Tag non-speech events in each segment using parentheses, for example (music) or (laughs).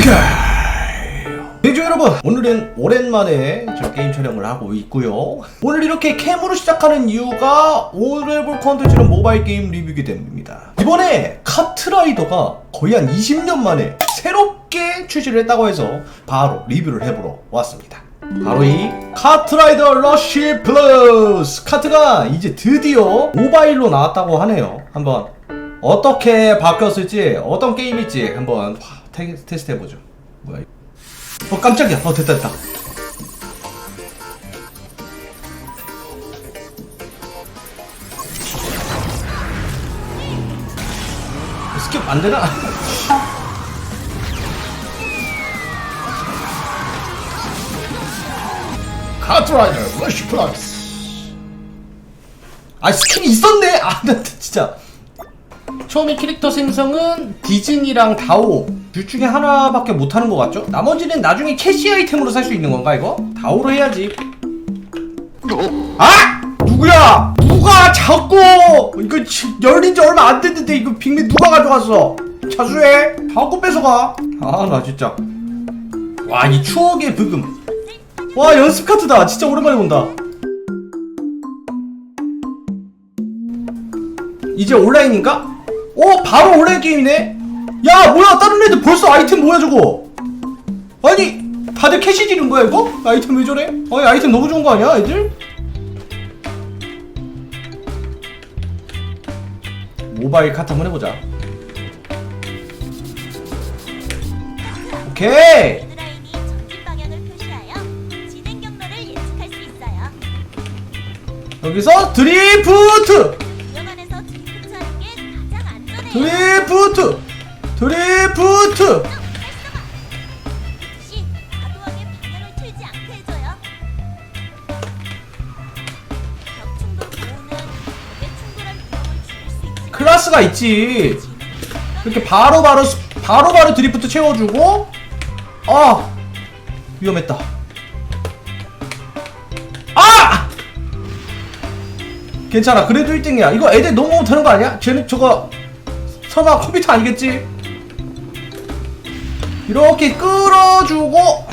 오케이. 대중 여러분, 오늘은 오랜만에 저 게임 촬영을 하고 있고요. 오늘 이렇게 캠으로 시작하는 이유가 오늘 해볼 컨텐츠는 모바일 게임 리뷰이기 때문입니다. 이번에 카트라이더가 거의 한 20년 만에 새롭게 출시를 했다고 해서 바로 리뷰를 해보러 왔습니다. 바로 이 카트라이더 러쉬 플러스 카트가 이제 드디어 모바일로 나왔다고 하네요. 한번 어떻게 바뀌었을지 어떤 게임일지 한번 테, 테스트 해보죠. 뭐야? 어 깜짝이야. 어 됐다 됐다. 스킵 안 되나? (laughs) 카트라이더 러쉬 플러스. 아 스킨이 있었네. 아, 나 (laughs) 진짜. 처음에 캐릭터 생성은 디즈니랑 다오 둘 중에 하나밖에 못하는 것 같죠? 나머지는 나중에 캐시 아이템으로 살 수 있는 건가 이거? 다오로 해야지 아! 누구야? 누가 자꾸 이거 지- 열린 지 얼마 안 됐는데 이거 빅미 누가 가져갔어? 자수해 자꾸 뺏어가 아 나 진짜 와 이 추억의 브금 와 연습 카트다 진짜 오랜만에 본다 이제 온라인인가? 어 바로 온라인 게임이네 야 뭐야 다른 애들 벌써 아이템 뭐야 저거 아니 다들 캐시 지른 거야 이거? 아이템 왜 저래? 아니 아이템 너무 좋은 거 아니야 애들? 모바일 카트 한번 해보자 오케이 레드라인이 전진 방향을 표시하여 진행 경로를 예측할 수 있어요. 여기서 드리프트 구역안에서 드리프트하는 게 가장 안전해요. 드리프트 드리프트! 클라스가 있지. 이렇게 바로바로 스- 바로 바로 드리프트 채워주고 아! 위험했다. 아! 괜찮아. 그래도 1등이야. 이거 애들 너무 못하는 거 아니야? 쟤는 저거 설마 컴퓨터 아니겠지? 이렇게 끌어주고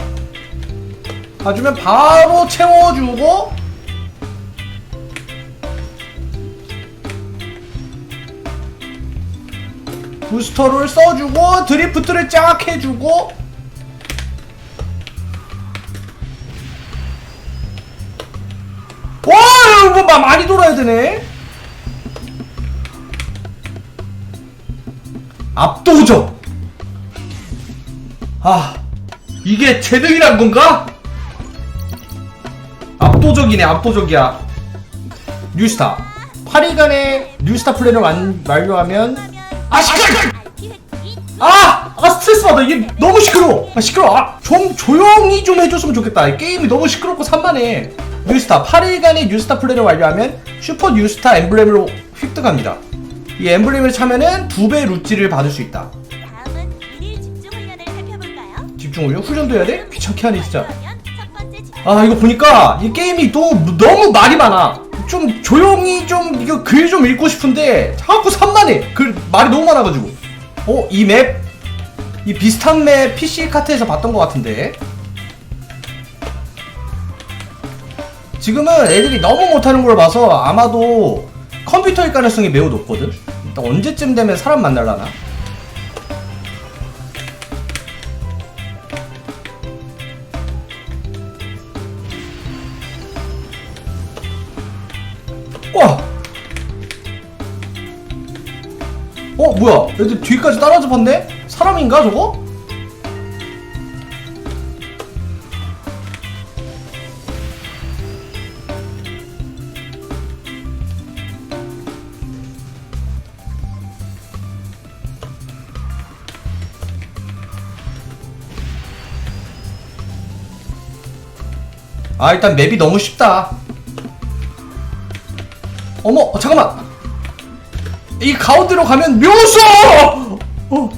가주면 바로 채워주고 부스터를 써주고 드리프트를 쫙 해주고 와 이거 뭐 많이 돌아야 되네. 압도적 아 이게 재능이란 건가? 압도적이네 압도적이야. 뉴스타. 8일간의 뉴스타 플랜을 완, 완료하면 아 시끄러! 아! 아 스트레스 받아. 이게 너무 시끄러워. 아 시끄러워. 아, 좀 조용히 좀 해줬으면 좋겠다. 이 게임이 너무 시끄럽고 산만해. 뉴스타. 8일간의 뉴스타 플레이를 완료하면 슈퍼 뉴스타 엠블렘을 획득합니다. 이 엠블렘을 차면은 두 배 루찌를 받을 수 있다 집중 훈련? 훈련도 해야 돼? 귀찮게 하네 진짜 집중 아 이거 보니까 이 게임이 또 너무 말이 많아 좀 조용히 좀 이거 글 좀 읽고 싶은데 자꾸 산만해 글 말이 너무 많아가지고 어? 이 맵? 이 비슷한 맵 PC 카트에서 봤던 것 같은데 지금은 애들이 너무 못하는 걸 봐서 아마도 컴퓨터일 가능성이 매우 높거든 일단 언제쯤 되면 사람 만날라나 와! 어 뭐야 애들 뒤까지 따라서 봤네? 사람인가 저거? 아 일단 맵이 너무 쉽다 어머 어, 잠깐만 이 가운데로 가면 묘소 어.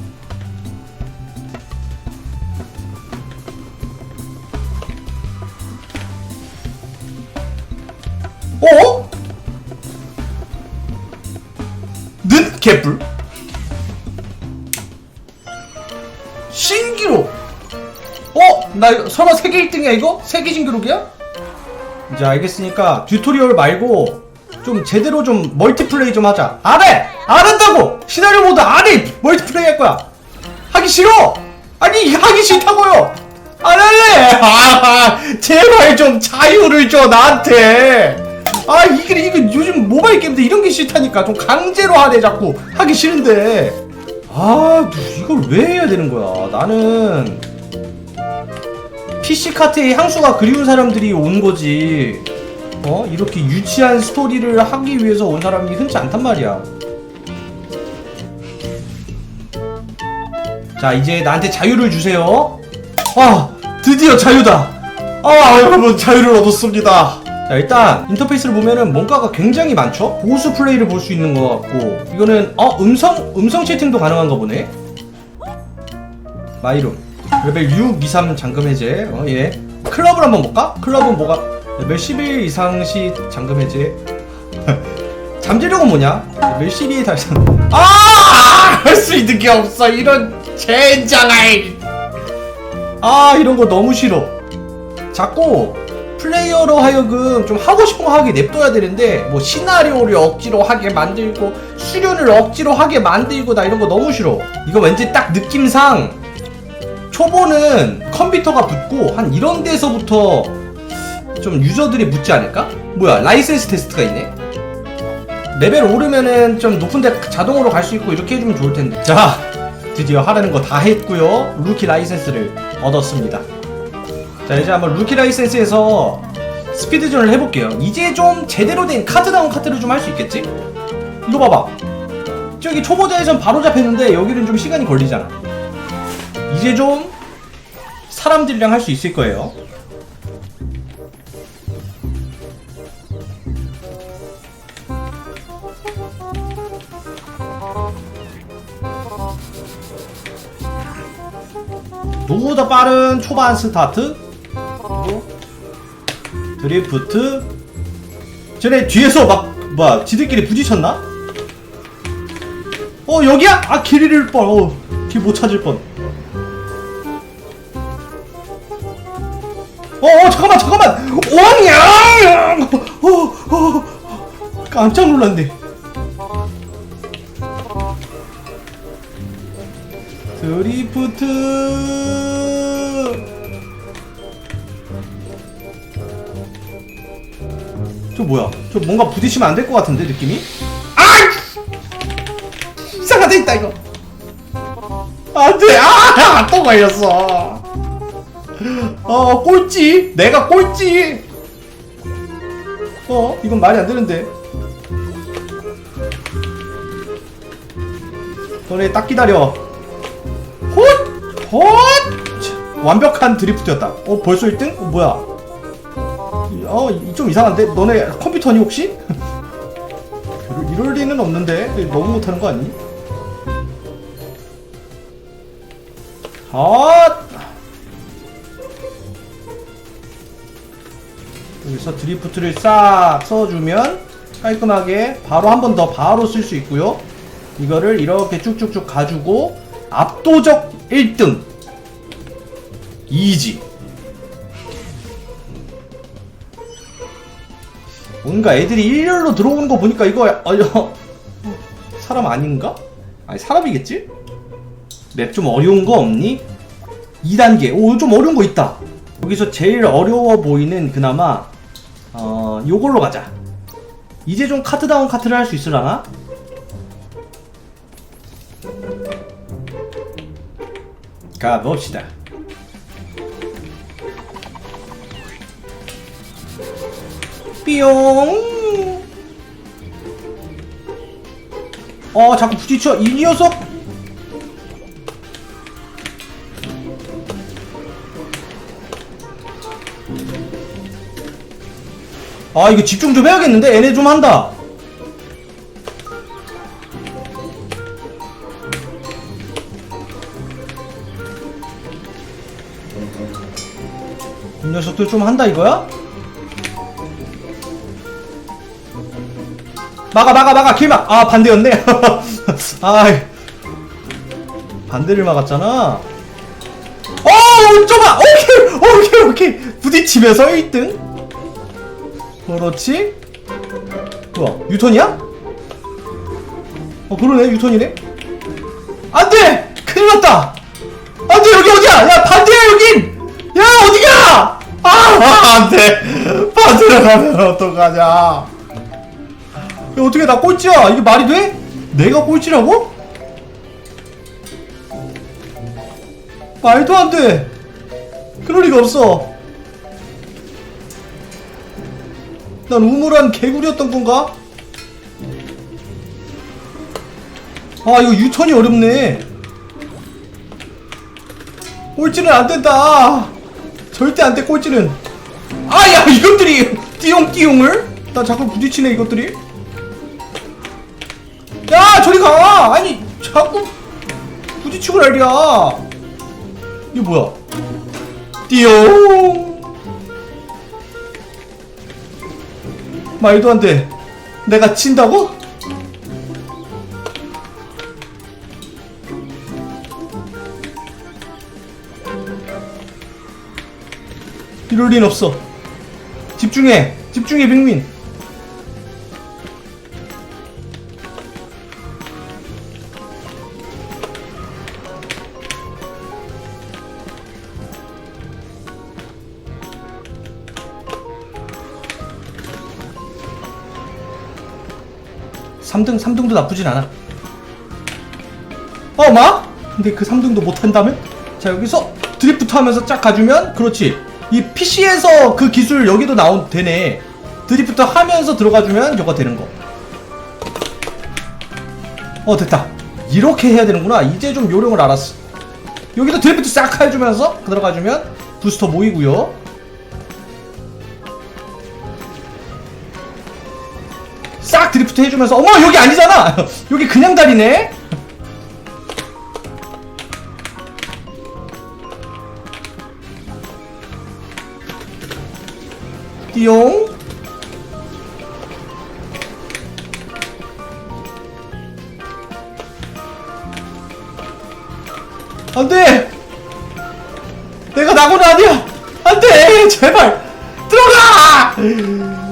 어? 는 개뿔 신기록 어? 나 이거 설마 세계 1등이야 이거? 세계 신 기록이야? 이제 알겠으니까 튜토리얼 말고 좀 제대로 좀 멀티플레이 좀 하자 안 해! 안 한다고! 시나리오 모드 안 해! 멀티플레이 할 거야 하기 싫어! 아니 하기 싫다고요! 안 할래! 아 (laughs) 제발 좀 자유를 줘 나한테 아 이게 이게 요즘 모바일 게임들 이런 게 싫다니까 좀 강제로 하래 자꾸 하기 싫은데 아 이걸 왜 해야 되는 거야 나는 PC 카트의 향수가 그리운 사람들이 온 거지. 어? 이렇게 유치한 스토리를 하기 위해서 온 사람이 흔치 않단 말이야. 자, 이제 나한테 자유를 주세요. 아, 드디어 자유다. 아, 여러분, 자유를 얻었습니다. 자, 일단 인터페이스를 보면은 뭔가가 굉장히 많죠? 보스 플레이를 볼 수 있는 것 같고, 이거는 어, 음성 음성 채팅도 가능한가 보네. 마이룸 레벨 6 23 잠금 해제 어, 예 클럽을 한번 볼까? 클럽은 뭐가 레벨 11 이상 시 잠금 해제? (laughs) 잠재력은 뭐냐? 레벨 12 달성 아! 할 수 있는 게 없어. 이런 젠장할. 아 이런 거 너무 싫어. 자꾸 플레이어로 하여금 좀 하고 싶은 거 하게 냅둬야 되는데 뭐 시나리오를 억지로 하게 만들고 수련을 억지로 하게 만들고 나 이런 거 너무 싫어. 이거 왠지 딱 느낌상 초보는 컴퓨터가 붙고 한 이런 데서부터 좀 유저들이 붙지 않을까? 뭐야 라이센스 테스트가 있네? 레벨 오르면은 좀 높은데 자동으로 갈 수 있고 이렇게 해주면 좋을 텐데. 자 드디어 하라는 거 다 했고요. 루키 라이센스를 얻었습니다. 자 이제 한번 루키 라이센스에서 스피드전을 해볼게요. 이제 좀 제대로 된 카트다운 카트를 좀 할 수 있겠지? 이거 봐봐. 저기 초보자에선 바로 잡혔는데 여기는 좀 시간이 걸리잖아. 이제 좀 사람들이랑 할 수 있을 거예요. 누구보다 빠른 초반 스타트 그리고 드리프트 전에 뒤에서 막 뭐야 지들끼리 부딪혔나? 어 여기야? 아 길 잃을 뻔. 어, 길 못 찾을 뻔. 어, 어 잠깐만 잠깐만. 왕야! 어, 어, 깜짝 놀랐네. 드리프트. 저 뭐야? 저 뭔가 부딪히면 안 될 것 같은데 느낌이? 아! 이상하다 있다 이거. 안돼 아! 또 걸렸어. 어 꼴찌 내가 꼴찌. 어 이건 말이 안 되는데. 너네 딱 기다려. 헛! 완벽한 드리프트였다. 어 벌써 1등? 어 뭐야? 어 좀 이상한데 너네 컴퓨터니 혹시? (laughs) 이럴- 리는 없는데 너무 못하는 거 아니? 아 여기서 드리프트를 싹 써주면 깔끔하게 바로 한 번 더 바로 쓸 수 있고요 이거를 이렇게 쭉쭉쭉 가지고 압도적 1등 이지 뭔가 애들이 일렬로 들어오는 거 보니까 이거 어, 사람 아닌가? 아니 사람이겠지? 맵 좀 어려운 거 없니? 2단계 오 좀 어려운 거 있다 여기서 제일 어려워 보이는 그나마 어 요걸로 가자 이제 좀 카트다운 카트를 할 수 있으려나? 가봅시다. 삐용 어 자꾸 부딪혀. 이 녀석. 아 이거 집중 좀 해야겠는데? 얘네 좀 한다 이 녀석들 좀 한다 이거야? 막아 막아 막아 길막 아 반대였네. (laughs) 아 반대를 막았잖아. 어 좁아! 오 이렇게 부딪히면서 1등. 그렇지? 뭐야 유턴이야? 어 그러네 유턴이네. 안돼! 큰일 났다! 안돼 여기 어디야? 야 반대야 여긴 안돼 반대로 가면 어떡하냐 야 어떻게 나 꼴찌야 이게 말이 돼? 내가 꼴찌라고? 말도 안돼 그럴 리가 없어 난 우물한 개구리였던 건가? 아 이거 유턴이 어렵네 꼴찌는 안 된다 절대 안돼 꼴찌는. 아야 이것들이 띠용띠용을? 나 자꾸 부딪히네 이것들이. 야 저리 가! 아니 자꾸 부딪히고 난리야. 이게 뭐야? 띠용! 말도 안 돼. 내가 친다고? 이럴 리는 없어. 집중해. 집중해 빅민. 삼등삼등도 나쁘진 않아. 어 마? 근데 그 3등도 못한다면? 자 여기서 드리프트 하면서 쫙 가주면 그렇지 이 PC에서 그 기술 여기도 나온 되네. 드리프트 하면서 들어가주면 저거 되는 거 어 됐다. 이렇게 해야 되는구나. 이제 좀 요령을 알았어. 여기도 드리프트 싹 해주면서 들어가주면 부스터 모이고요. 싹 드리프트 해주면서 어머 여기 아니잖아! (laughs) 여기 그냥 다리네 띠용. 안돼! 내가 낙오는 아니야! 안돼! 제발! 들어가